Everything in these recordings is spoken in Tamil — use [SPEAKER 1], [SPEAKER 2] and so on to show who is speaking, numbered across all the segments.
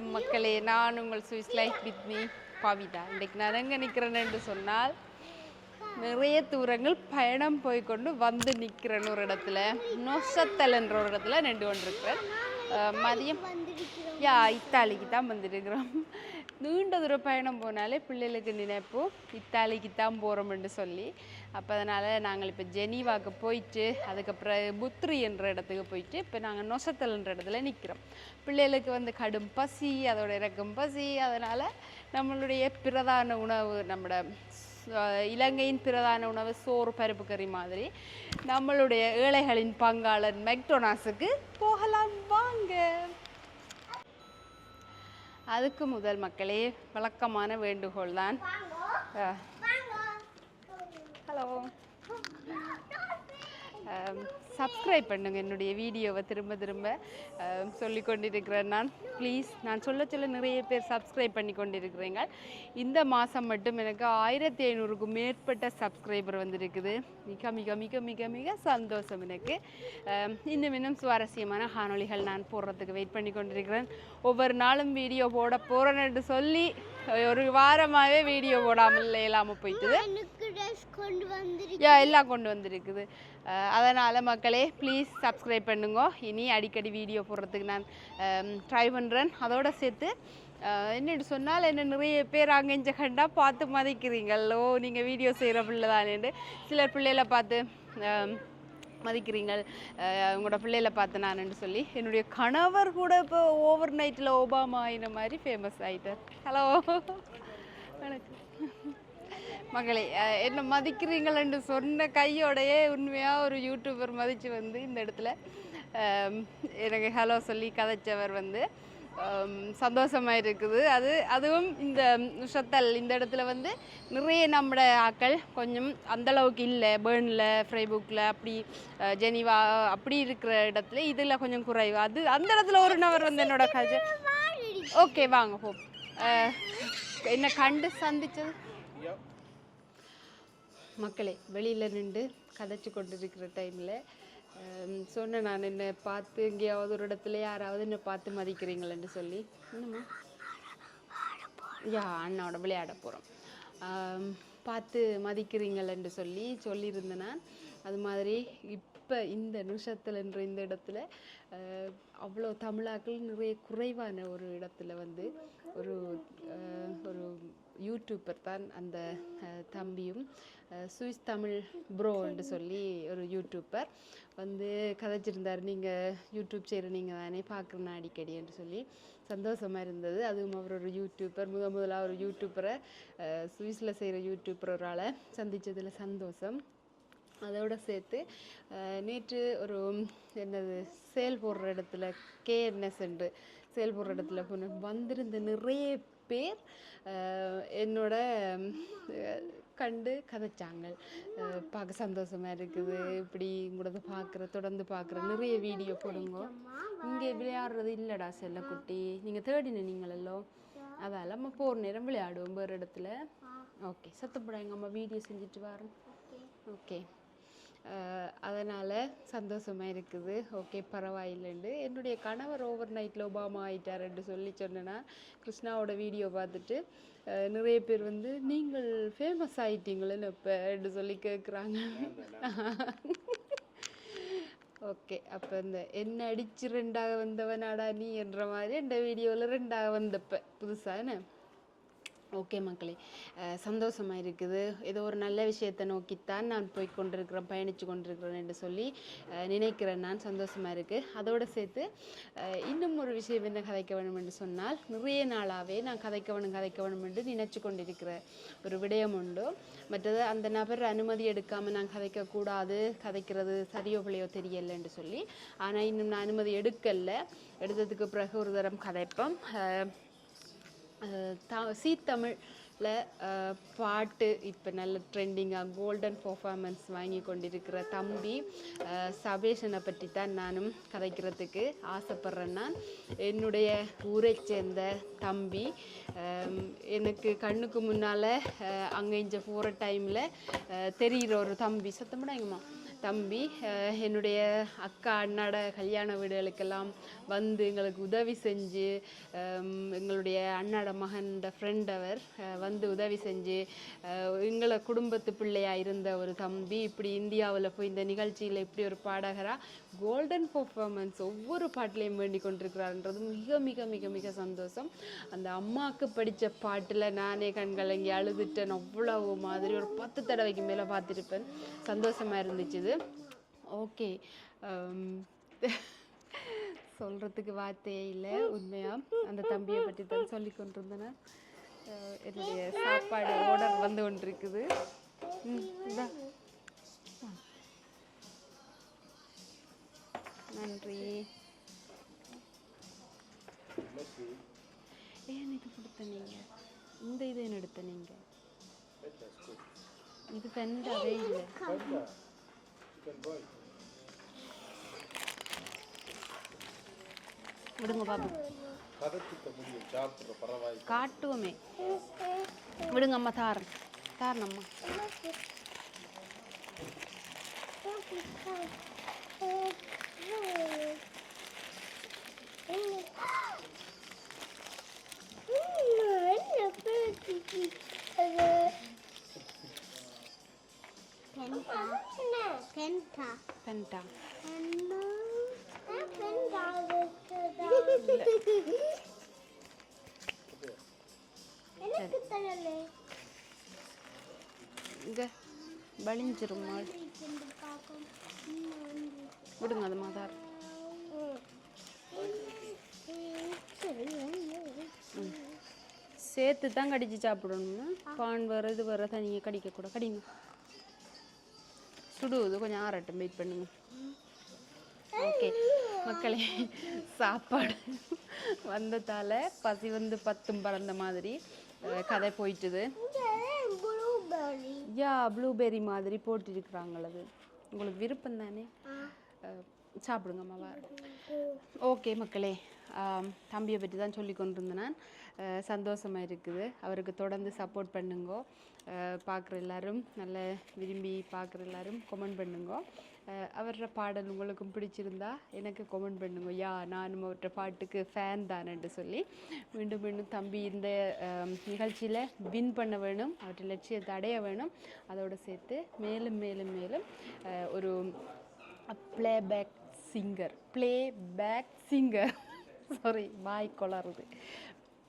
[SPEAKER 1] வணக்கம் மக்களே நான் உங்கள் Swiss life with me Pavitha. இன்றைக்கு நான் எங்கே நிற்கிறேன்னு என்று சொன்னால் நிறைய தூரங்கள் பயணம் போய்க்கொண்டு வந்து நிற்கிறேன் ஒரு இடத்துல. நொசத்தல் என்ற ஒரு இடத்துல நின்று கொண்டிருக்கிறேன். மதியம் யா இத்தாலிக்கு தான் வந்துருக்கிறோம். நீண்ட தூர பயணம் போனாலே பிள்ளைகளுக்கு நினைப்போம் இத்தாலிக்கு தான் போகிறோம்னு சொல்லி. அப்போ அதனால் நாங்கள் இப்போ ஜெனீவாக்கு போயிட்டு அதுக்கப்புறம் புத்ரி என்ற இடத்துக்கு போயிட்டு இப்போ நாங்கள் நொசத்தல்ன்ற இடத்துல நிற்கிறோம் பிள்ளைகளுக்கு வந்து கடும் பசி அதோட இறக்கும் பசி அதனால் நம்மளுடைய பிரதான உணவு நம்மளோட இலங்கையின் பிரதான உணவு சோறு பருப்பு கறி மாதிரி நம்மளுடைய ஏழைகளின் பங்காளன் மெக்டோனாஸுக்கு போகலாம் வாங்க. அதுக்கு முதல் மக்களே வழக்கமான வேண்டுகோள் தான் ஹலோ சப்ஸ்கிரைப் um, பண்ணுங்க என்னுடைய வீடியோவை திரும்ப திரும்ப. Um, சொல்லி கொண்டிருக்கிறேன் நான். ப்ளீஸ் நான் சொல்ல சொல்ல நிறைய பேர் சப்ஸ்கிரைப் பண்ணி கொண்டிருக்கிறீங்க இந்த மாதம் மட்டும் எனக்கு ஆயிரத்தி ஐநூறுக்கும் மேற்பட்ட சப்ஸ்கிரைபர் வந்திருக்குது. மிக மிக மிக மிக மிக சந்தோஷம் எனக்கு. Um, இன்னும் இன்னும் சுவாரஸ்யமான காணொளிகள் நான் போடுறதுக்கு வெயிட் பண்ணி கொண்டிருக்கிறேன். ஒவ்வொரு நாளும் வீடியோ போட போகிறேன்னு சொல்லி ஒரு வாரமாகவே வீடியோ போடாமல் இல்லாமல் போயிட்டுது. யா எல்லாம் கொண்டு வந்திருக்குது. அதனால் மக்களே ப்ளீஸ் சப்ஸ்கிரைப் பண்ணுங்க. இனி அடிக்கடி வீடியோ போடுறதுக்கு நான் ட்ரை பண்ணுறேன் அதோட சேர்த்து என்னன்னு சொன்னால் என்ன நிறைய பேர் அங்கே இஞ்ச கண்டா பார்த்து மதிக்கிறீங்களோ நீங்கள் வீடியோ செய்கிற பிள்ளை தானேன்னு சிலர் பிள்ளைகளை பார்த்து மதிக்கிறீங்கள். உங்களோட பிள்ளையில பார்த்து நானுன்னு சொல்லி என்னுடைய கணவர் கூட இப்போ ஓவர் நைட்டில் ஒபாமா ஆயின மாதிரி ஃபேமஸ் ஆகிட்டார் ஹலோ வணக்கம். மகளே என்ன மதிக்கிறீங்களன்னு சொன்ன கையோடையே உண்மையாக ஒரு யூடியூபர் மதித்து வந்து இந்த இடத்துல எனக்கு ஹலோ சொல்லி கதைச்சவர் வந்து அஹ், சந்தோஷமா இருக்குது அது அதுவும் இந்த நுஷத்தல் இந்த இடத்துல வந்து நிறைய நம்மட ஆக்கள் கொஞ்சம் அந்த அளவுக்கு இல்லை. பேர்னில் ஃப்ரைபுக்கில் அப்படி ஜெனீவா அப்படி இருக்கிற இடத்துல இதில் கொஞ்சம் குறைவு. அது அந்த இடத்துல ஒரு நபர் வந்து என்னோட கதை ஓகே வாங்க அஹ், என்ன கண்டு சந்திச்சது? மக்களே வெளியில் நின்று கதைச்சு கொண்டிருக்கிற டைமில் சொன்னேன் நான் என்னை பார்த்து எங்கேயாவது ஒரு இடத்துல யாராவது என்னை பார்த்து மதிக்கிறீங்களேன்னு சொல்லி. என்னம்மா? யா அண்ணாவோட விளையாட போகிறோம் பார்த்து மதிக்கிறீங்களேன்னு சொல்லி சொல்லியிருந்தேன் நான். அது மாதிரி இப்போ இந்த நிமிஷத்தில் என்ற இந்த இடத்துல அவ்வளோ தமிழாக்கள் நிறைய குறைவான ஒரு இடத்துல வந்து ஒரு ஒரு யூடியூப்பர் தான் அந்த தம்பியும். சுவிஸ் தமிழ் ப்ரோன்னு சொல்லி ஒரு யூடியூபர் வந்து கதைச்சிருந்தார். நீங்கள் யூடியூப் செய்கிற நீங்கள் தானே பார்க்குறேன் அடிக்கடி என்று சொல்லி சந்தோஷமாக இருந்தது. அதுவும் அவர் ஒரு யூடியூபர் முத முதலாக ஒரு யூடியூப்பரை சுவிஸில் செய்கிற யூடியூப்பர் ஒரு ஆளை சந்தித்ததில் சந்தோஷம். அதோட சேர்த்து நேற்று ஒரு என்னது சேல் போடுற இடத்துல கேஎன்எஸ் என்று சேல் போடுற இடத்துல வந்திருந்த நிறைய பேர் என்னோட கண்டு கதைச்சாங்க. பார்க்க சந்தோஷமா இருக்குது. இப்படி உங்களது பார்க்குற தொடர்ந்து பார்க்குற நிறைய வீடியோ போடுங்க. இங்கே விளையாடுறது இல்லைடா செல்லக்குட்டி. நீங்கள் தேடின நீங்களല്ലോ அதால் நம்ம போகிற நேரம் விளையாடுவோம் வேறு இடத்துல. ஓகே சத்தப்பட எங்கள் அம்மா. வீடியோ செஞ்சுட்டு வரேன். ஓகே அதனால் சந்தோஷமாக இருக்குது. ஓகே பரவாயில்லைண்டு என்னுடைய கணவர் ஓவர் நைட்டில் ஒபாமா ஆகிட்டாருன்னு சொல்லி சொன்னேன்னா கிருஷ்ணாவோட வீடியோ பார்த்துட்டு நிறைய பேர் வந்து நீங்கள் ஃபேமஸ் ஆகிட்டீங்களேன்னு இப்போன்னு சொல்லி கேட்குறாங்க ஓகே அப்போ இந்த என்ன அடிச்சு ரெண்டாக வந்தவனாடா நீ? என்ற மாதிரி இந்த வீடியோவில் ரெண்டாக வந்தப்ப. புதுசான ஓகே மக்களே. சந்தோஷமாக சந்தோஷமா இருக்குது. ஏதோ ஒரு நல்ல விஷயத்தை நோக்கித்தான் நான் போய் கொண்டிருக்கிறேன் பயணித்து கொண்டிருக்கிறேன் என்று சொல்லி நினைக்கிறேன் நான் சந்தோஷமா இருக்குது அதோடு சேர்த்து இன்னும் ஒரு விஷயம் என்ன கதைக்க வேணும் என்று சொன்னால் நிறைய நாளாகவே நான் கதைக்க வேணும் கதைக்க வேணும் என்று நினச்சி கொண்டிருக்கிற ஒரு விடயம் உண்டு. மற்றது அந்த நபர் அனுமதி எடுக்காமல் நான் கதைக்கக்கூடாது கதைக்கிறது சரியோ பிள்ளையோ தெரியலை என்று சொல்லி ஆனால் இன்னும் நான் அனுமதி எடுக்கலை. எடுத்ததுக்கு பிறகு ஒரு தரம் கதைப்போம். த சீ தமிழில் பாட்டு இப்போ நல்ல ட்ரெண்டிங்காக கோல்டன் பர்ஃபார்மன்ஸ் வாங்கி கொண்டிருக்கிற தம்பி சபேஷனை பற்றி தான் நானும் கதைக்கிறதுக்கு ஆசைப்பட்றேன் நான். என்னுடைய ஊரை சேர்ந்த தம்பி எனக்கு கண்ணுக்கு முன்னால் அங்கே இங்கே போகிற டைமில் தெரிகிற ஒரு தம்பி. சத்தமிடாங்கம்மா தம்பி என்னுடைய அக்கா அண்ணாட கல்யாண வீடுகளுக்கெல்லாம் வந்து எங்களுக்கு உதவி செஞ்சு எங்களுடைய அண்ணாட மகனோட ஃப்ரெண்ட் அவர் வந்து உதவி செஞ்சு எங்களை குடும்பத்து பிள்ளையாக இருந்த ஒரு தம்பி இப்படி இந்தியாவில் போய் இந்த நிகழ்ச்சியில் இப்படி ஒரு பாடகரா கோல்டன் பர்ஃபார்மன்ஸ் ஒவ்வொரு பாட்டிலையும் வேண்டிக் கொண்டிருக்கிறாருன்றது மிக மிக மிக மிக சந்தோஷம். அந்த அம்மாவுக்கு படித்த பாட்டில் நானே கண்கள் இங்கே அழுதுட்டேன். அவ்வளவு மாதிரி ஒரு பத்து தடவைக்கு மேலே பார்த்துருப்பேன். சந்தோஷமாக இருந்துச்சு இது ஓகே சொல்கிறதுக்கு வார்த்தையே இல்லை உண்மையாக அந்த தம்பியை பற்றி தான் சொல்லி கொண்டிருந்தேன்? என்னுடைய சாப்பாடு ஆர்டர் வந்து கொண்டிருக்குது. ம் நன்றி. ஏன் இது கொடுத்த நீங்க? இந்த இது என்ன எடுத்த நீங்க? இது பெண்டாவே இல்லை விடுங்க பாப்போம் காட்டுவோமே. விடுங்க அம்மா தாரன். தாரன் அம்மா. வலிஞ்சிரும்? மாடு விடுங்க அது மாதார். சேர்த்து தான் கடிச்சு சாப்பிடணும் பான் வர இது வர தனியாக கடிக்கக்கூடாது கடிங்க. சுடுவது கொஞ்சம் ஆறட்டும். வெயிட் பண்ணுங்க. ஓகே. மக்களே சாப்பாடு வந்ததால பசி வந்து பத்தும் பறந்த மாதிரி கதை போயிட்டுது. யா ப்ளூபெர்ரி மாதிரி போட்டிருக்கிறாங்கள அது. உங்களுக்கு விருப்பம் தானே? சாப்பிடுங்க அம்மாவா ஓகே மக்களே. தம்பியை பற்றி தான் சொல்லி கொண்டிருந்தேன். நான் அஹ், சந்தோஷமா இருக்குது. அவருக்கு தொடர்ந்து சப்போர்ட் பண்ணுங்க. பார்க்குற எல்லாரும் நல்ல விரும்பி பார்க்குற எல்லாரும் கமெண்ட் பண்ணுங்க. அவரோட பாடல் உங்களுக்கும் பிடிச்சிருந்தா எனக்கு கமெண்ட் பண்ணுங்க. யா நானும் அவர்கிட்ட பாட்டுக்கு ஃபேன் தானேன்ட்டு சொல்லி மீண்டும் மீண்டும் தம்பி இந்த நிகழ்ச்சியில் வின் பண்ண வேணும் அவற்றை லட்சியத்தை அடைய வேணும். அதோடு சேர்த்து மேலும் மேலும் மேலும் ஒரு playback singer playback singer sorry வாய் கொளருது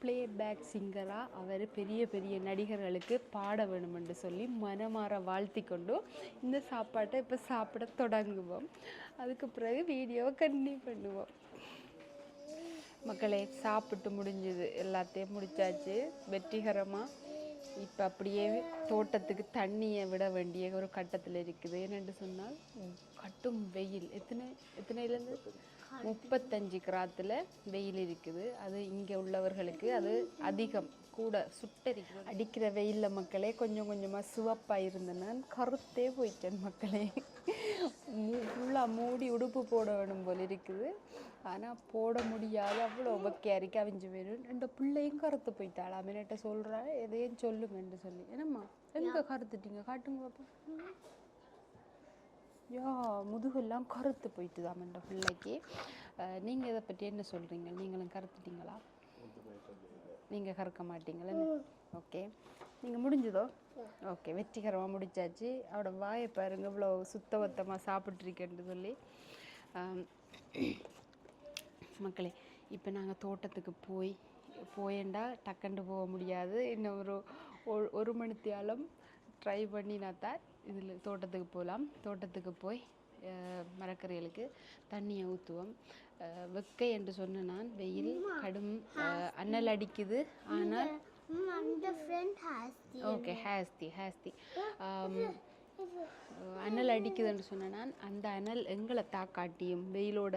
[SPEAKER 1] ப்ளேபேக் சிங்கராக அவர் பெரிய பெரிய நடிகர்களுக்கு பாட வேணுமென்று சொல்லி மனமாற வாழ்த்தி கொண்டு இந்த சாப்பாட்டை இப்போ சாப்பிட தொடங்குவோம். அதுக்கு பிறகு வீடியோவை கண்டினியூ பண்ணுவோம். மக்களே சாப்பிட்டு முடிஞ்சது. எல்லாத்தையும் முடிச்சாச்சு. வெற்றிகரமாக இப்போ அப்படியே தோட்டத்துக்கு தண்ணியை விட வேண்டிய ஒரு கட்டத்தில் இருக்குது. என்னென்று சொன்னால் கட்டும் வெயில். எத்தனை எத்தனைலேருந்து முப்பத்தஞ்சு கிராத்தில் வெயில் இருக்குது. அது இங்கே உள்ளவர்களுக்கு அது அதிகம். கூட சுட்டரிக்கிறது அடிக்கிற வெயிலில் மக்களே கொஞ்சம் கொஞ்சமாக சிவப்பாக இருந்தேன் நான் கருத்தே போயிட்டேன் மக்களே. ஃபுல்லாக மூடி உடுப்பு போட வேணும் போல இருக்குது. ஆனால் போட முடியாத அவ்வளோ ஒபக்கையாக இருக்கு அவிஞ்சு வேணும் ரெண்டு பிள்ளையும் கருத்து போயிட்டாள்? அமினிட்ட சொல்கிறா எதையும் சொல்லுங்கன்னு சொல்லி. என்னம்மா எங்கே கருத்துட்டீங்க? காட்டுங்க பாப்பா யா முதுகெல்லாம் கருத்து போயிட்டு தான் அந்த பிள்ளைக்கு நீங்கள் இதை பற்றி என்ன சொல்கிறீங்க நீங்களும் கருத்துட்டீங்களா? நீங்கள் கறக்க மாட்டீங்களா? ஓகே. நீங்கள் முடிஞ்சதோ? ஓகே வெற்றிகரமாக முடிச்சாச்சு. அவட வாயை பாருங்க இவ்வளோ சுத்தபத்தமாக சாப்பிட்ருக்கேன்னு சொல்லி. மக்களே இப்போ நாங்கள் தோட்டத்துக்கு போய் போயேண்டா டக்குன்னு போக முடியாது. இன்னும் ஒரு ஒரு- ஒரு ட்ரை பண்ணினா தான் இதில் தோட்டத்துக்கு போகலாம். தோட்டத்துக்கு போய் அஹ், மரக்கறிகளுக்கு தண்ணியை ஊற்றுவோம். வெக்கை என்று சொன்ன நான் வெயில் கடும் அஹ், அனல் அடிக்குது. ஆனால் ஓகே ஹேஸ்தி ஹேஸ்தி. அனல் அடிக்குதுன்னு சொன்ன நான் அந்த அனல் எங்களை தாக்காட்டியும் வெயிலோட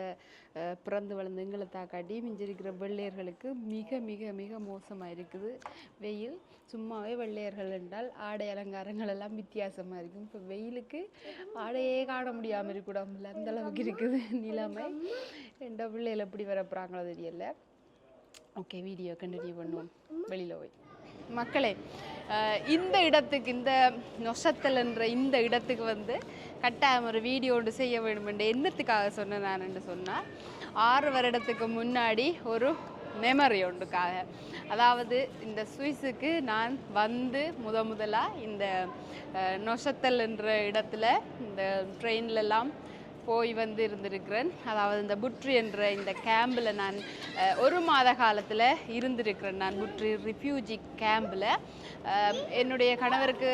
[SPEAKER 1] பிறந்து வளர்ந்து எங்களை தாக்காட்டியும் மிஞ்சிருக்கிற இருக்கிற வெள்ளையர்களுக்கு மிக மிக மிக மோசமாக இருக்குது. வெயில் சும்மாவே வெள்ளையர்கள் என்றால் ஆடை அலங்காரங்கள் எல்லாம் வித்தியாசமாக இருக்கும். இப்போ வெயிலுக்கு ஆடையே காண முடியாமல் இருக்கூடாமல் அந்த அளவுக்கு இருக்குது நிலைமை. எந்த பிள்ளைகள் எப்படி வரப்போகிறாங்களோ தெரியல. ஓகே வீடியோ கண்டினியூ பண்ணுவோம். வெளியில் போய். மக்களே இந்த இடத்துக்கு இந்த நொசத்தல் என்ற இந்த இடத்துக்கு வந்து கட்டாயம் ஒரு வீடியோ ஒன்று செய்ய என்று என்னத்துக்காக சொன்னேன் நான் சொன்னால் ஆறு வருடத்துக்கு முன்னாடி ஒரு மெமரி ஒன்றுக்காக. அதாவது இந்த சுவிஸுக்கு நான் வந்து முத முதலாக இந்த அஹ், நொஷத்தல் என்ற இடத்துல இந்த ட்ரெயின்லலாம் போய் வந்து இருந்திருக்கிறேன். அதாவது இந்த புட்ரி என்ற இந்த கேம்பில் நான் ஒரு மாத காலத்தில் இருந்திருக்கிறேன் நான் புட்ரி ரிஃப்யூஜி கேம்பில் என்னுடைய கணவருக்கு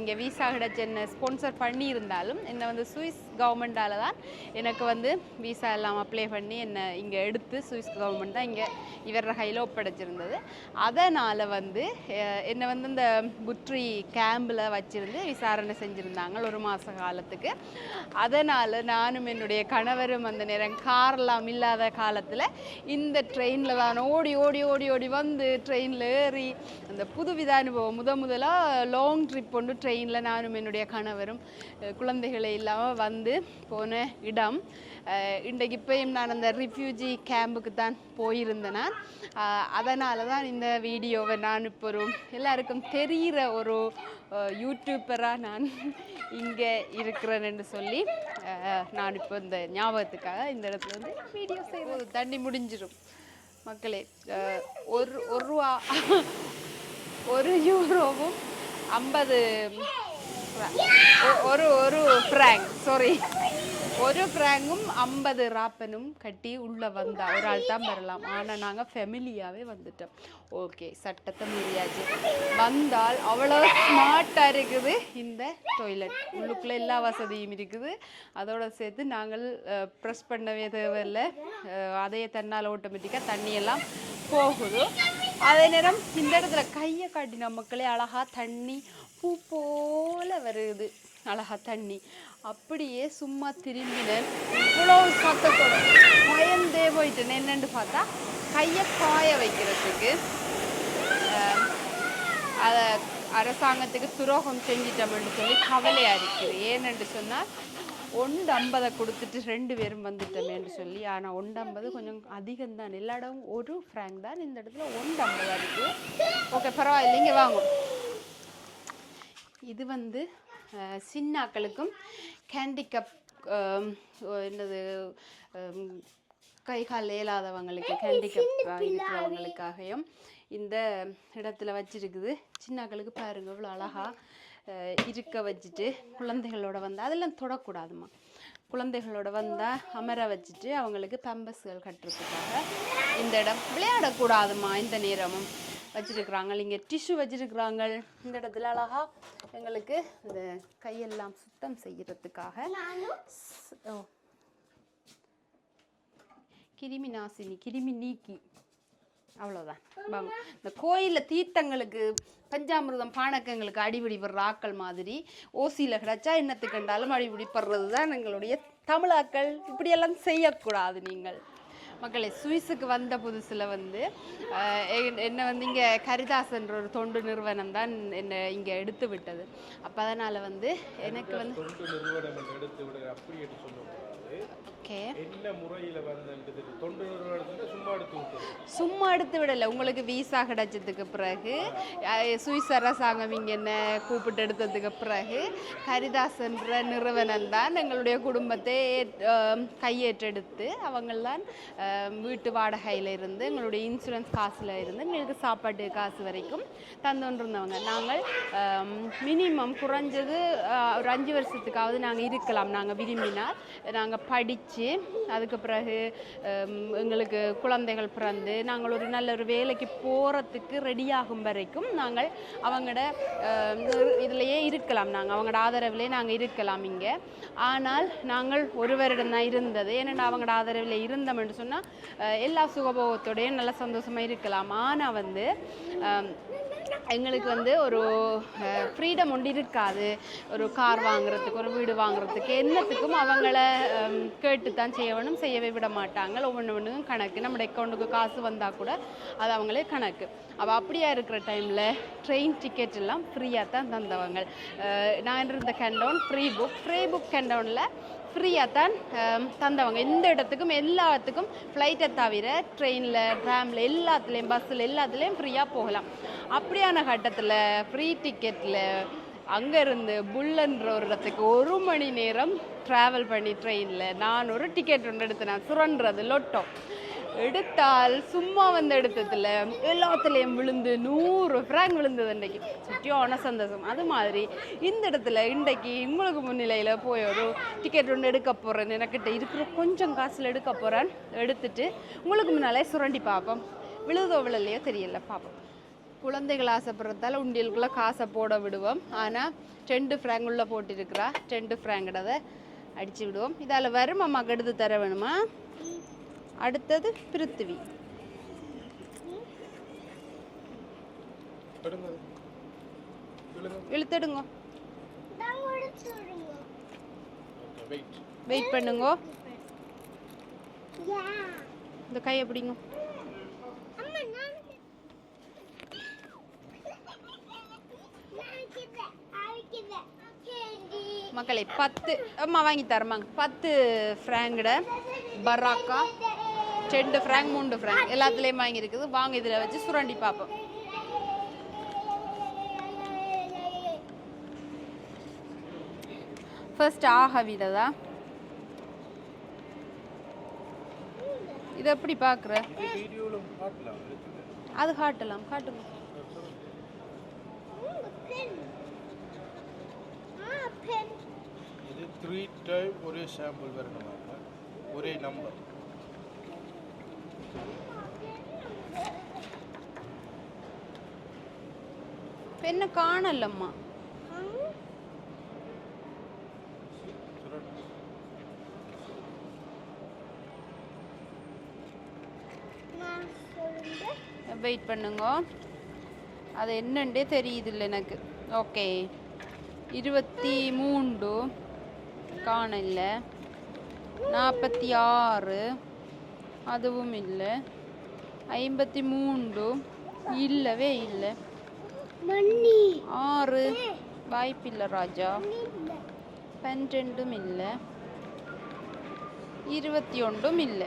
[SPEAKER 1] இங்கே விசா கிடைச்ச என்னை ஸ்பான்சர் பண்ணியிருந்தாலும் என்னை வந்து சுவிஸ் கவர்மெண்டால தான் எனக்கு வந்து விசா எல்லாம் அப்ளை பண்ணி என்னை இங்கே எடுத்து சுவிஸ் கவர்மெண்ட் தான் இங்கே இவர கையில் ஒப்படைச்சிருந்தது. அதனால் வந்து என்னை வந்து இந்த புட்ரி கேம்பில் வச்சிருந்து விசாரணை செஞ்சுருந்தாங்க ஒரு மாத காலத்துக்கு. அதனால் நானும் என்னுடைய கணவரும் அந்த நேரம் கார்லாம் இல்லாத காலத்தில் இந்த ட்ரெயினில் தான் ஓடி ஓடி ஓடி ஓடி வந்து ட்ரெயினில் ஏறி அந்த புதுவித அனுபவம். முத முதலாக லாங் ட்ரிப் ஒன்று ட்ரெயினில் நானும் என்னுடைய கணவரும் குழந்தைகளை இல்லாமல் வந்து போன இடம். இன்றைக்கு இப்பயும் நான் அந்த ரிஃப்யூஜி கேம்புக்கு தான் போயிருந்தேன். அதனால தான் இந்த வீடியோவை நான் இப்போ ஒரு எல்லாருக்கும் தெரிகிற ஒரு யூடியூப்பராக நான் இங்கே இருக்கிறேன்னு சொல்லி நான் இப்போ இந்த ஞாபகத்துக்காக இந்த இடத்துல வந்து வீடியோ செய்வது தண்ணி முடிஞ்சிடும் மக்களே ஒரு ஒரு ரூபா ஒரு யூரோவும் ஐம்பது ஒரு ஒரு ஃப்ராங்க் சாரி ஒரு ஃப்ராங்கும் ஐம்பது ராப்பனும் கட்டி உள்ளே வந்தா ஒரு ஆள் தான் வரலாம் ஆனால் நாங்கள் ஃபெமிலியாகவே வந்துட்டோம் ஓகே சட்டத்தை முடியாது வந்தால் அவ்வளோ ஸ்மார்ட்டாக இருக்குது இந்த டொய்லெட் உள்ளுக்குள்ளே எல்லா வசதியும் இருக்குது அதோட சேர்த்து நாங்கள் ப்ரெஸ் பண்ணவே தேவையில்லை அதையே தன்னால் ஆட்டோமேட்டிக்காக தண்ணியெல்லாம் போகுது அதே நேரம் இந்த இடத்துல கையை காட்டின மக்களே அழகா தண்ணி பூ போல வருது. அழகா தண்ணி. அப்படியே சும்மா திரும்பினேன் இவ்வளோ சத்தத்தோட பயந்தே போயிட்டேன். என்னென்னு பார்த்தா கையை காய வைக்கிறதுக்கு அதை அரசாங்கத்துக்கு துரோகம் செஞ்சிட்டோம்னு சொல்லி கவலையா இருக்குது ஏனென்று சொன்னால் ஒன்று ஐம்பதை கொடுத்துட்டு ரெண்டு பேரும் வந்துட்டோமேன்னு சொல்லி ஆனால் ஒன்று ஐம்பது கொஞ்சம் அதிகம் தான். எல்லா இடமும் ஒரு ஃப்ராங்க் தான். இந்த இடத்துல ஒன்று ஐம்பதாக இருக்குது ஓகே பரவாயில்ல வாங்க. இது வந்து சின்னாக்களுக்கும் கேண்டிகப் என்னது அஹ், கை கால் இயலாதவங்களுக்கு கேண்டிகப் இருக்கிறவங்களுக்காகவும் இந்த இடத்துல வச்சிருக்குது. சின்னாக்களுக்கு பாருங்க இவ்வளோ அழகா அஹ், இருக்க வச்சுட்டு குழந்தைகளோட வந்து அதெல்லாம் தொடக்கூடாதும்மா. குழந்தைகளோட வந்தால் அமர வச்சுட்டு அவங்களுக்கு பம்பஸ்கள் கட்டுறதுக்காக இந்த இடம் விளையாடக்கூடாதும்மா இந்த நேரமும். வச்சிருக்கிறாங்க. இங்கே டிஷ்யூ வச்சிருக்கிறாங்க. இந்த இடத்துல அழகா எங்களுக்கு இந்த கையெல்லாம் சுத்தம் செய்யறதுக்காக ஸ்- ஓ. கிருமி நாசினி கிருமி நீக்கி. அவ்வளோதான் வாங்க. இந்த கோயிலில் தீர்த்தங்களுக்கு பஞ்சாமிர்தம் பானக்கங்களுக்கு அடிபிடி படுற ஆக்கள் மாதிரி ஓசியில் கிடச்சா என்னத்துக்கு கண்டாலும் அடிபிடி படுறது தான் எங்களுடைய தமிழாக்கள். இப்படியெல்லாம் செய்யக்கூடாது நீங்கள். மக்களே சுவிஸுக்கு வந்த புதுசில் வந்து என்னை வந்து இங்கே கரிதாசன்ற ஒரு தொண்டு நிறுவனம் தான் என்னை இங்கே எடுத்து விட்டது. அப்போ அதனால் வந்து எனக்கு வந்து ஓகே.
[SPEAKER 2] என்ன முறையில் வந்து தொண்டு சும்மா எடுத்து
[SPEAKER 1] சும்மா எடுத்து விடலை. உங்களுக்கு விசா கிடைச்சதுக்கு பிறகு சுவிஸ் அரசாங்கம் இங்கே என்ன கூப்பிட்டு எடுத்ததுக்கு பிறகு ஹரிதாஸ்ன்ற நிறுவனம் தான் எங்களுடைய குடும்பத்தை கையேற்றெடுத்து அவங்கள்தான் வீட்டு வாடகையில் இருந்து எங்களுடைய இன்சூரன்ஸ் காசில் இருந்து எங்களுக்கு சாப்பாட்டு காசு வரைக்கும் தந்துருந்தவங்க நாங்கள் மினிமம் குறைஞ்சது ஒரு அஞ்சு வருஷத்துக்காவது நாங்கள் இருக்கலாம். நாங்கள் விரும்பினால் நாங்கள் படித்து அதுக்கு பிறகு எங்களுக்கு குழந்தைகள் பிறந்து நாங்கள் ஒரு நல்ல ஒரு வேலைக்கு போகிறதுக்கு ரெடியாகும் வரைக்கும் நாங்கள் அவங்களோட இதுலேயே இருக்கலாம். நாங்கள் அவங்களோட ஆதரவிலே நாங்கள் இருக்கலாம் இங்கே. ஆனால் நாங்கள் ஒருவரிடம் தான் இருந்தது. ஏன்னா அவங்களோட ஆதரவில் இருந்தோம்னு சொன்னால் எல்லா சுகபோகத்தோடையும் நல்ல சந்தோஷமாக இருக்கலாம். ஆனால் வந்து எங்களுக்கு வந்து ஒரு ஃப்ரீடம் ஒன்று இருக்காது. ஒரு கார் வாங்குறதுக்கு ஒரு வீடு வாங்குறதுக்கு என்னத்துக்கும் அவங்கள கேட்டு தான் செய்ய வேணும் செய்யவே விட மாட்டாங்க. ஒவ்வொன்று ஒன்றுக்கும் கணக்கு. நம்ம அக்கௌண்ட்டுக்கு காசு வந்தால் கூட அது அவங்களே கணக்கு. அவள் அப்படியா இருக்கிற டைமில் ட்ரெயின் டிக்கெட் எல்லாம் ஃப்ரீயாக தான் தந்தவங்க. நான் இருந்த கேண்டவுன் ஃப்ரீ புக் ஃப்ரீ புக் கேண்டவுனில் ஃப்ரீயாக தான் தந்தவங்க. எந்த இடத்துக்கும் எல்லாத்துக்கும் ஃப்ளைட்டை தவிர ட்ரெயினில் ட்ராமில் எல்லாத்துலேயும் பஸ்ஸில் எல்லாத்துலேயும் ஃப்ரீயாக போகலாம். அப்படியான கட்டத்தில் ஃப்ரீ டிக்கெட்டில் அங்கேருந்து புல்லன்ற ஒரு இடத்துக்கு ஒரு மணி நேரம் ட்ராவல் பண்ணி ட்ரெயினில் நான் ஒரு டிக்கெட் ஒன்று எடுத்தேன் சுரன்றது லொட்டோ. எடுத்தால் சும்மா வந்து எடுத்ததில் எல்லாத்துலேயும் விழுந்து நூறு ஃப்ராங்க் விழுந்தது இன்றைக்கி சுற்றியான சந்தோஷம். அது மாதிரி இந்த இடத்துல இன்றைக்கு உங்களுக்கு முன்னிலையில் போய் ஒரு டிக்கெட் ஒன்று எடுக்க போகிறேன் எனக்கிட்ட இருக்கிற கொஞ்சம் காசில் எடுக்க போகிறேன் எடுத்துட்டு உங்களுக்கு முன்னாலே சுரண்டி பார்ப்போம். விழுதோ விழலையோ தெரியல பார்ப்போம். குழந்தைகள் ஆசைப்படுறதால உண்டியலுக்குள்ளே காசை போட விடுவோம். ஆனால் ரெண்டு ஃப்ராங்க் உள்ளே போட்டிருக்கிறா ரெண்டு ஃப்ராங்கடதை அடிச்சு விடுவோம். இதால் வரும் அம்மாக்கு எடுத்து தர வேணுமா? அடுத்தது பிருத்திவி இழுத்துடுங்க.
[SPEAKER 2] வெயிட்
[SPEAKER 1] வெயிட் பண்ணுங்க.
[SPEAKER 3] யா
[SPEAKER 1] இந்த கையை பிடிங்க.
[SPEAKER 3] அம்மா நான் நாக்கித அழிக்கித கேண்டி
[SPEAKER 1] மக்களை பத்து அம்மா வாங்கி தரமாங்க. பத்து ஃப்ராங்கட பராக்கா. ரெண்டு ஃப்ராங்க் மூண்டு ஃப்ராங்க் எல்லாத்துலேயும் வாங்கி இருக்குது வாங்க இதில் வச்சு சுரண்டி பார்ப்போம். ஃபர்ஸ்ட் ஆக தான் இதை எப்படி பார்க்குற?
[SPEAKER 2] காட்டலாம்
[SPEAKER 1] அது காட்டலாம். காட்டுங்க.
[SPEAKER 2] இது த்ரீ டைம் ஒரே சாம்பிள் வரணும் ஒரே நம்பர்
[SPEAKER 1] பெண்ணை காணலம்மா. வெயிட் பண்ணுங்க. அது என்னண்டே தெரியுது இல்லை எனக்கு. ஓகே இருபத்தி மூன்று. காணல. நாற்பத்தி ஆறு. அதுவும் இல்லை. ஐம்பத்தி மூன்று. இல்லவே இல்லை. ஆறு. வாய்ப்பில்லை ராஜா.
[SPEAKER 3] இல்ல
[SPEAKER 1] பன்னிரெண்டும் இல்லை. இருபத்தி ஒன்றும் இல்லை.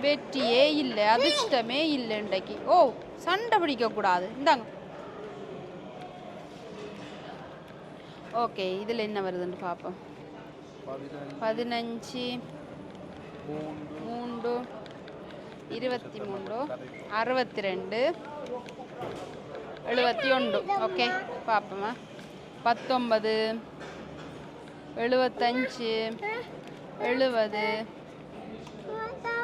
[SPEAKER 2] வெற்றியை
[SPEAKER 1] இல்லை அதிர்ஷ்டமே இல்லை இன்றைக்கு. ஓ சண்டை பிடிக்க கூடாது. இந்தாங்க. ஓகே இதில் என்ன வருதுன்னு பார்ப்போம்.
[SPEAKER 2] பதினஞ்சு. மூன்று.
[SPEAKER 1] இருபத்தி மூன்று. அறுபத்தி ரெண்டு. எழுபத்தி ஒன்று ஓகே பார்ப்போமா பத்தொன்பது எழுபத்தஞ்சு எழுபது
[SPEAKER 3] மாதா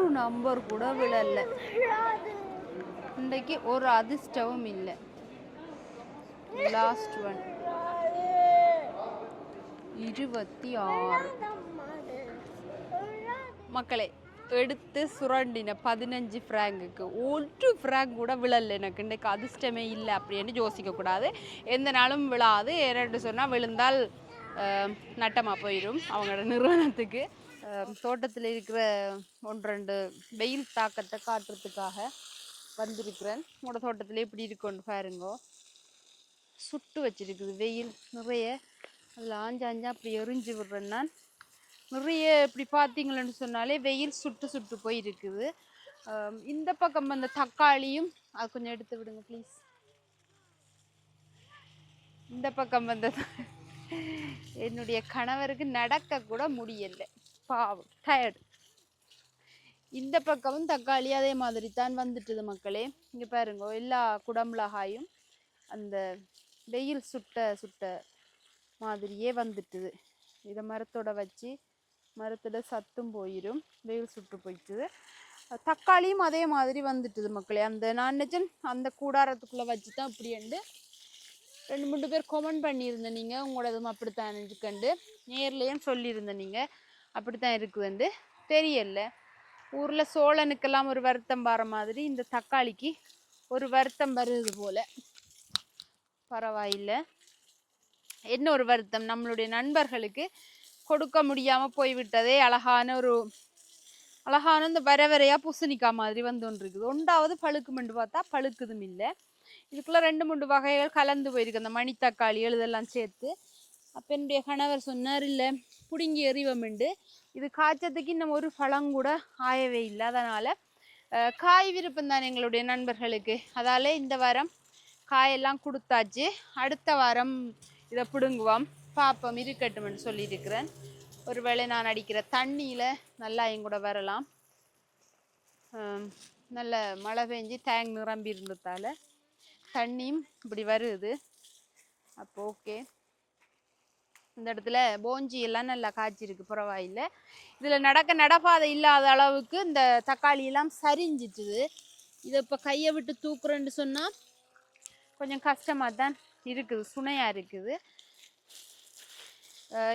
[SPEAKER 1] ஒரு நம்பர் கூட விழல. இன்றைக்கு ஒரு அதிர்ஷ்டமும் இல்லை. லாஸ்ட் ஒன் இருபத்தி ஆறு. மக்களே எடுத்து சுரண்டின பதினஞ்சு ஃப்ராங்குக்கு ஒரு ஃப்ராங்க் கூட விழல எனக்கு. இன்றைக்கு அதிர்ஷ்டமே இல்லை அப்படின்னு யோசிக்கக்கூடாது எந்த நாளும் விழாது. ஏன்னு சொன்னால் விழுந்தால் நட்டமாக போயிடும் அவங்களோட நிறுவனத்துக்கு. தோட்டத்தில் இருக்கிற ஒன்று ரெண்டு வெயில் தாக்கத்தை காட்டுறதுக்காக வந்திருக்கிறேன். உங்களோட தோட்டத்தில் இப்படி இருக்குன்னு பாருங்கோ. சுட்டு வச்சிருக்குது வெயில். நிறைய அதில் ஆஞ்சு ஆஞ்சா அப்படி எரிஞ்சு விடுறேன் நான். நிறைய இப்படி பார்த்தீங்களேன்னு சொன்னாலே வெயில் சுட்டு சுட்டு போய் இருக்குது இந்த பக்கம் அந்த தக்காளியும் அது கொஞ்சம் எடுத்து விடுங்க ப்ளீஸ் இந்த பக்கம் வந்த என்னுடைய கணவருக்கு நடக்க கூட முடியலை. பாவம். டயர்டு இந்த பக்கமும் தக்காளி அதே மாதிரி தான் வந்துட்டுது மக்களே. இங்கே பாருங்க எல்லா குடமிளகாயும் அந்த வெயில் சுட்ட சுட்ட மாதிரியே வந்துட்டுது. இதை மரத்தோட வச்சு மரத்தோட சத்தும் போயிடும் வெயில் சுட்டு போயிட்டுது. தக்காளியும் அதே மாதிரி வந்துட்டுது மக்களே. அந்த நான் நினைச்சேன் அந்த கூடாரத்துக்குள்ளே வச்சு தான் இப்படிண்டு ரெண்டு மூணு பேர் கொமெண்ட் பண்ணியிருந்தேன் நீங்கள் இதுவும் அப்படித்தான் கண்டு. நேர்லேயும் சொல்லியிருந்தேன் நீங்கள் அப்படித்தான் வந்து. தெரியல. ஊரில் சோழனுக்கெல்லாம் ஒரு வருத்தம் வர மாதிரி இந்த தக்காளிக்கு ஒரு வருத்தம் வருது போல். பரவாயில்லை. என்ன ஒரு வருத்தம்? நம்மளுடைய நண்பர்களுக்கு கொடுக்க முடியாமல் போய்விட்டதே. அழகான ஒரு அழகான இந்த வர வரையாக பூசணிக்காய் மாதிரி வந்து ஒன்று இருக்குது. ஒன்றாவது பழுக்குமெண்டு பார்த்தா பழுக்குதும் இல்லை. இதுக்குள்ளே ரெண்டு மூன்று வகைகள் கலந்து போயிருக்கு. அந்த மணித்தக்காளி இதெல்லாம் சேர்த்து. அப்போ என்னுடைய கணவர் சொன்னார் இல்லை பிடுங்கி எறிவமெண்டு. இது காய்ச்சதுக்கு இன்னும் ஒரு பழம் கூட ஆயவே இல்லை. அதனால் காய் விருப்பம் தான் எங்களுடைய நண்பர்களுக்கு. அதால் இந்த வாரம் காயெல்லாம் கொடுத்தாச்சு. அடுத்த வாரம் இதை பிடுங்குவோம். பார்ப்போம் இருக்கட்டும்னு சொல்லியிருக்கிறேன். ஒருவேளை நான் அடிக்கிற தண்ணியில் நல்லா என் கூட வரலாம் நல்ல மழை பெஞ்சு தேங்க் நிரம்பி இருந்ததால் தண்ணியும் இப்படி வருது. அப்போ ஓகே. இந்த இடத்துல போஞ்சி எல்லாம் நல்லா காய்ச்சிருக்கு பரவாயில்லை இதில் நடக்க நடப்பாதை இல்லாத அளவுக்கு இந்த தக்காளி எல்லாம் சரிஞ்சிட்டுது. இதை இப்போ கையை விட்டு தூக்குறேன்னு சொன்னால் கொஞ்சம் கஷ்டமாக தான் இருக்குது சுனையாக இருக்குது.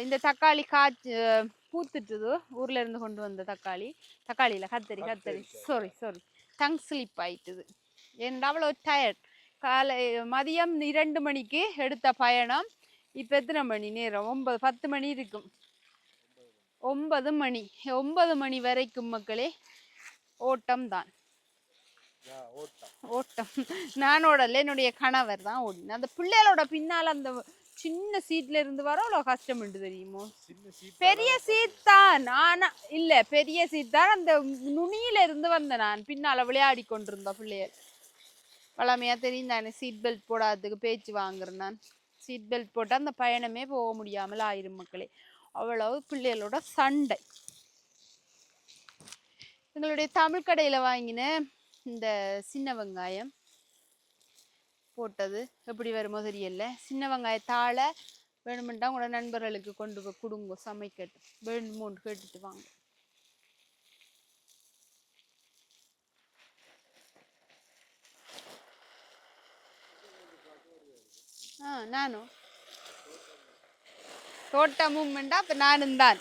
[SPEAKER 1] இந்த தக்காளி காய்ச்சி பூத்துட்டுது. ஊர்ல இருந்து கொண்டு வந்த தக்காளி. தக்காளியில் கத்தரி கத்தரி. சாரி சாரி டங் ஸ்லிப் ஆயிட்டுது. ஏன்னா அவ்வளோ டயர்ட் காலை மதியம் இரண்டு மணிக்கு எடுத்த பயணம். இப்போ எத்தனை மணி நேரம்? ஒன்பது பத்து மணி இருக்கும். ஒன்பது மணி. ஒன்பது மணி வரைக்கும் மக்களே ஓட்டம் தான் ஓட்டம். நான் ஓடல என்னுடைய கணவர் தான் ஓடினேன் அந்த பிள்ளைகளோட பின்னால் அந்த சின்ன சீட்ல இருந்து வர அவ்வளோ கஷ்டம்ண்டு தெரியுமோ? பெரிய சீட் தான். ஆனா இல்ல பெரிய சீட் தான். அந்த நுனியில இருந்து வந்த நான். பின்னால விளையாடி கொண்டிருந்த பிள்ளைகள். வளமையா தெரியும் தானே சீட் பெல்ட் போடாததுக்கு பேச்சு வாங்குறேன் நான். சீட் பெல்ட் போட்டால் அந்த பயணமே போக முடியாமல் ஆயிரும் மக்களே. அவ்வளவு பிள்ளைகளோட சண்டை. எங்களுடைய தமிழ் கடையில் வாங்கின இந்த சின்ன வெங்காயம் போட்டது. எப்படி வருமோ தெரியல. சின்ன வெங்காயத்தாழ வேணுமெண்டா உங்களோட நண்பர்களுக்கு கொண்டு போய் கொடுங்க. சமைக்கட்டும். வேணுமோன்னு கேட்டுட்டு வாங்க. ஆ நானும் தோட்டமும் வேண்டா அப்போ நானும் தான்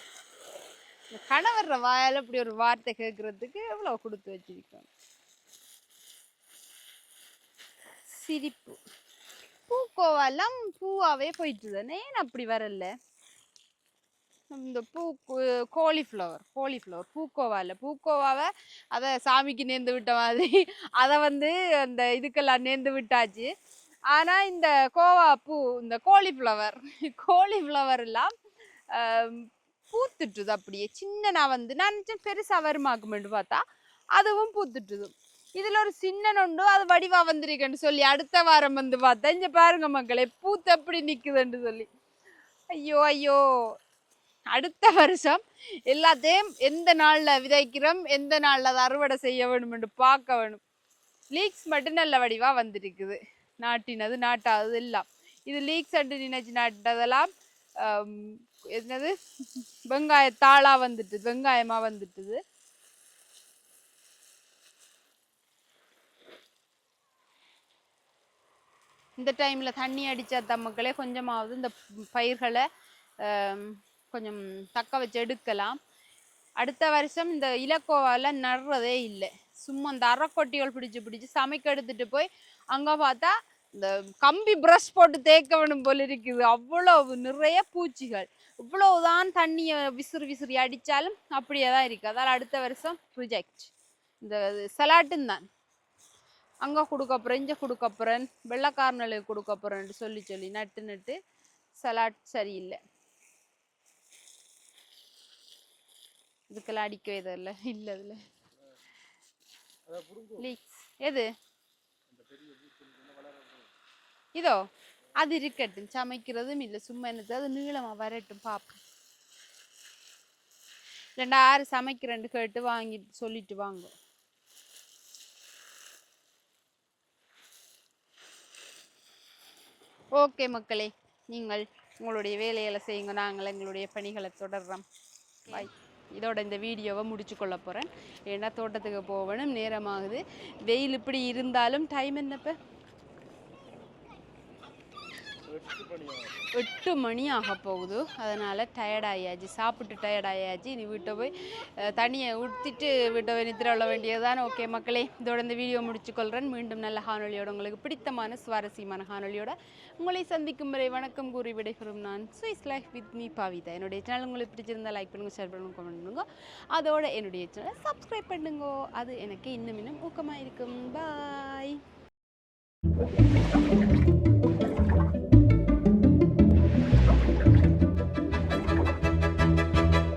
[SPEAKER 1] இந்த கணவர்ற வாயால் இப்படி ஒரு வார்த்தை கேட்கறதுக்கு எவ்வளோ கொடுத்து வச்சிருக்கோம் சிரிப்பு பூக்கோவெல்லாம் பூவாகவே போயிட்டு தானே ஏன் அப்படி வரல இந்த பூ கோலிஃப்ளவர் கோலிஃப்ளவர் பூக்கோவால பூக்கோவாவை அதை சாமிக்கு நேர்ந்து விட்ட மாதிரி அதை வந்து அந்த இதுக்கெல்லாம் நேர்ந்து விட்டாச்சு ஆனால் இந்த கோவா பூ இந்த கோலிஃப்ளவர் கோலிஃப்ளவர் எல்லாம் பூத்துட்டுது அப்படியே. சின்ன நான் வந்து நான் நினச்சேன் பெருசாக வருமாக்குமெண்டு பார்த்தா அதுவும் பூத்துட்டுது. இதில் ஒரு சின்ன நொண்டு அது வடிவாக வந்திருக்கேன்னு சொல்லி அடுத்த வாரம் வந்து பார்த்தா இங்கே பாருங்க மக்களே பூத்து எப்படி நிற்குதுன்னு சொல்லி. ஐயோ ஐயோ. அடுத்த வருஷம் எல்லாத்தையும் எந்த நாளில் விதைக்கிறோம் எந்த நாளில் அதை அறுவடை செய்ய வேணும்னு பார்க்க வேணும். லீக்ஸ் மட்டும் நல்ல வடிவாக வந்திருக்குது. நாட்டினது நாட்டாதது எல்லாம் இது லீக்ஸ் அண்டு நினைச்சு நாட்டதெல்லாம் என்னது? வெங்காய வெங்காயத்தாளா வந்துட்டு வெங்காயமா வந்துட்டுது. இந்த டைம்ல தண்ணி அடிச்சா தான் மக்களே கொஞ்சமாவது இந்த பயிர்களை கொஞ்சம் தக்க வச்சு எடுக்கலாம். அடுத்த வருஷம் இந்த இலக்கோவால நடுறதே இல்லை. சும்மா இந்த அரைக்கொட்டிகள் பிடிச்சு பிடிச்சு சமைக்க எடுத்துட்டு போய் அங்க பார்த்தா இந்த கம்பி ப்ரஷ் போட்டு தேய்க்க வேணும் போல இருக்குது. அவ்வளவு நிறைய பூச்சிகள். இவ்வளவுதான் தண்ணியை விசிறி விசிறி அடிச்சாலும் அப்படியே தான் இருக்கு. அதால் அடுத்த வருஷம் ரிஜெக்ட் இந்த சலாட்டும் தான். அங்கே கொடுக்க போகிறேன் இங்கே கொடுக்க போகிறேன் வெள்ளைக்காரனுக்கு கொடுக்க போகிறேன்னு சொல்லி சொல்லி நட்டு நட்டு சலாட் சரியில்லை. இதுக்கெல்லாம் அடிக்கவே இதில்ல. இல்லை இதில் லீக்ஸ் எது? இதோ அது இருக்கட்டும் சமைக்கிறதும் இல்லை சும்மா என்னது அது நீளமாக வரட்டும் பார்ப்போம் இல்லைண்டா யாரு சமைக்கிறேன்னு கேட்டு வாங்கி சொல்லிட்டு வாங்க. ஓகே மக்களே நீங்கள் உங்களுடைய வேலைகளை செய்யுங்க நாங்கள் எங்களுடைய பணிகளை தொடர்றோம். பாய் இதோட இந்த வீடியோவை முடிச்சு கொள்ள போகிறேன் ஏன்னா தோட்டத்துக்கு போகணும் நேரமாகுது. வெயில் இப்படி இருந்தாலும் டைம் என்னப்போ? எட்டு மணி ஆக போகுது. அதனால் டயர்டாகியாச்சு சாப்பிட்டு டயர்ட் இனி வீட்டை போய் தனியை தண்ணியை ஊற்றிட்டு வீட்டை போய் நித்திர உள்ள வேண்டியதுதான். ஓகே மக்களே இதோட இந்த வீடியோ முடிச்சுக்கொள்கிறேன் மீண்டும் நல்ல காணொலியோட உங்களுக்கு பிடித்தமான சுவாரஸ்யமான காணொலியோட உங்களை சந்திக்கும் வரை வணக்கம் கூறி விடைபெறும் நான் Swiss life with me Pavitha. என்னுடைய சேனல் உங்களுக்கு பிடிச்சிருந்தால் லைக் பண்ணுங்கள் ஷேர் பண்ணுங்க கமெண்ட் பண்ணுங்க. அதோட என்னுடைய சேனலை சப்ஸ்கிரைப் பண்ணுங்க. அது எனக்கு இன்னும் இன்னும் ஊக்கமாக இருக்கும் பாய்